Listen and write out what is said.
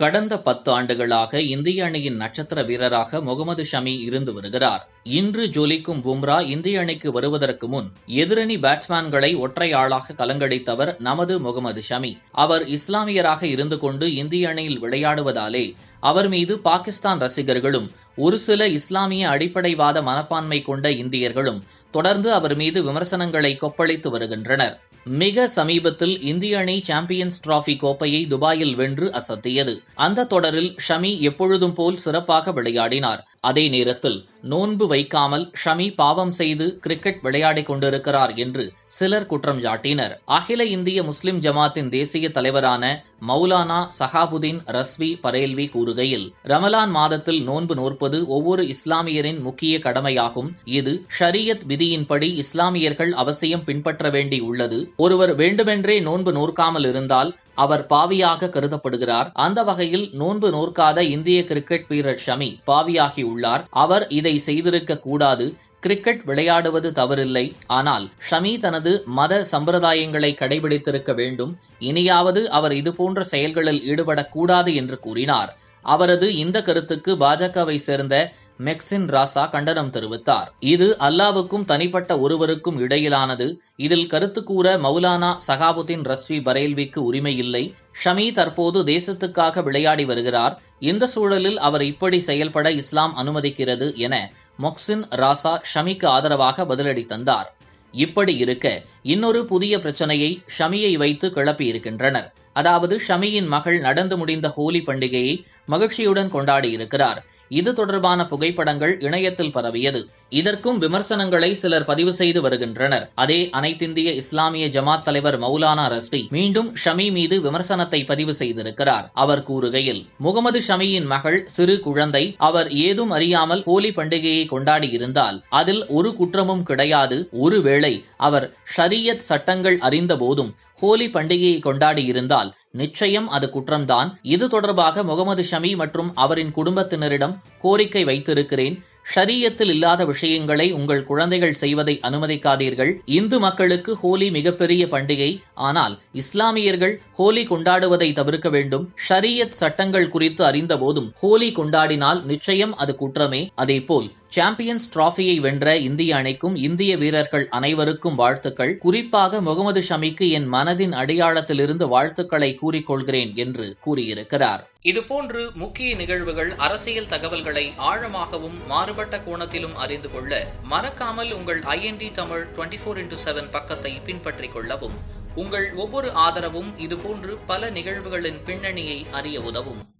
கடந்த பத்து ஆண்டுகளாக இந்திய அணியின் நட்சத்திர வீரராக முகமது ஷமி இருந்து வருகிறார். இன்று ஜொலிக்கும் பும்ரா இந்திய அணிக்கு வருவதற்கு முன் எதிரணி பேட்ஸ்மேன்களை ஒற்றை ஆளாக கலங்கடித்தவர் நமது முகமது ஷமி. அவர் இஸ்லாமியராக இருந்து கொண்டு இந்திய அணியில் விளையாடுவதாலே அவர் மீது பாகிஸ்தான் ரசிகர்களும் ஒரு சில இஸ்லாமிய அடிப்படைவாத மனப்பான்மை கொண்ட இந்தியர்களும் தொடர்ந்து அவர் மீது விமர்சனங்களை கொப்பளித்து வருகின்றனர். மிக சமீபத்தில் இந்திய அணி சாம்பியன்ஸ் டிராபி கோப்பையை துபாயில் வென்று அசத்தியது. அந்த தொடரில் ஷமி எப்பொழுதும் போல் சிறப்பாக விளையாடினார். அதே நேரத்தில் நோன்பு வைக்காமல் ஷமி பாவம் செய்து கிரிக்கெட் விளையாடிக் கொண்டிருக்கிறார் என்று சிலர் குற்றம் சாட்டினர். அகில இந்திய முஸ்லிம் ஜமாத்தின் தேசிய தலைவரான மௌலானா சஹாபுதீன் ரஸ்வி பரேல்வி கூறுகையில் ரமலான் மாதத்தில் நோன்பு நோற்பது ஒவ்வொரு இஸ்லாமியரின் முக்கிய கடமையாகும். இது ஷரியத் விதியின்படி இஸ்லாமியர்கள் அவசியம் பின்பற்ற வேண்டி உள்ளது. ஒருவர் வேண்டுமென்றே நோன்பு நோற்காமல் இருந்தால் அவர் பாவியாக கருதப்படுகிறார். அந்த வகையில் நோன்பு நோற்காத இந்திய கிரிக்கெட் வீரர் ஷமி பாவியாகி உள்ளார். அவர் இதை செய்திருக்க கூடாது. கிரிக்கெட் விளையாடுவது தவறில்லை. ஆனால் ஷமி தனது மத சம்பிரதாயங்களை கடைபிடித்திருக்க வேண்டும். இனியாவது அவர் இதுபோன்ற செயல்களில் ஈடுபடக்கூடாது என்று கூறினார். அவரது இந்த கருத்துக்கு பாஜகவை சேர்ந்த மெக்சின் ராசா கண்டனம் தெரிவித்தார். இது அல்லாவுக்கும் தனிப்பட்ட ஒருவருக்கும் இடையிலானது. இதில் கருத்து கூற மௌலானா சகாபுதீன் ரஸ்வி பரேல்விக்கு உரிமை இல்லை. ஷமி தற்போது தேசத்துக்காக விளையாடி வருகிறார். இந்த சூழலில் அவர் இப்படி செயல்பட இஸ்லாம் அனுமதிக்கிறது என மொக்சின் ராசா ஷமிக்கு ஆதரவாக பதிலடி தந்தார். இப்படி இருக்க இன்னொரு புதிய பிரச்சனையை ஷமியை வைத்து கிளப்பியிருக்கின்றனர் அதாவது ஷமியின் மகள் நடந்து முடிந்த ஹோலி பண்டிகையை மகிழ்ச்சியுடன் கொண்டாடி இருக்கிறார். இது தொடர்பான புகைப்படங்கள் இணையத்தில் பரவியது. இதற்கும் விமர்சனங்களை சிலர் பதிவு செய்து வருகின்றனர். அதே அனைத்திந்திய இஸ்லாமிய ஜமாத் தலைவர் மௌலானா ரஸ்வி மீண்டும் ஷமி மீது விமர்சனத்தை பதிவு செய்திருக்கிறார். அவர் கூறுகையில் முகமது ஷமியின் மகள் சிறு குழந்தை அவர் ஏதும் அறியாமல் ஹோலி பண்டிகையை கொண்டாடியிருந்தால் அதில் ஒரு குற்றமும் கிடையாது. ஒருவேளை அவர் ஷரியத் சட்டங்கள் அறிந்த போதும் ஹோலி பண்டிகையை கொண்டாடியிருந்தால் நிச்சயம் அது குற்றம்தான். இது தொடர்பாக முகமது ஷமி மற்றும் அவரின் குடும்பத்தினரிடம் கோரிக்கை வைத்திருக்கிறேன். ஷரியத்தில் இல்லாத விஷயங்களை உங்கள் குழந்தைகள் செய்வதை அனுமதிக்காதீர்கள். இந்து மக்களுக்கு ஹோலி மிகப்பெரிய பண்டிகை. ஆனால் இஸ்லாமியர்கள் ஹோலி கொண்டாடுவதை தவிர்க்க வேண்டும். ஷரியத் சட்டங்கள் குறித்து அறிந்த போதும் ஹோலி கொண்டாடினால் நிச்சயம் அது குற்றமே. அதேபோல் சாம்பியன்ஸ் டிராஃபியை வென்ற இந்திய அணிக்கும் இந்திய வீரர்கள் அனைவருக்கும் வாழ்த்துக்கள். குறிப்பாக முகமது ஷமிக்கு என் மனதின் அடையாளத்திலிருந்து வாழ்த்துக்களை கூறிக்கொள்கிறேன் என்று கூறியிருக்கிறார். இதுபோன்று முக்கிய நிகழ்வுகள் அரசியல் தகவல்களை ஆழமாகவும் மாறுபட்ட கோணத்திலும் அறிந்து கொள்ள மறக்காமல் உங்கள் IND Tamil twenty four into seven பக்கத்தை பின்பற்றிக் கொள்ளவும். உங்கள் ஒவ்வொரு ஆதரவும் இதுபோன்று பல நிகழ்வுகளின் பின்னணியை அறிய உதவும்.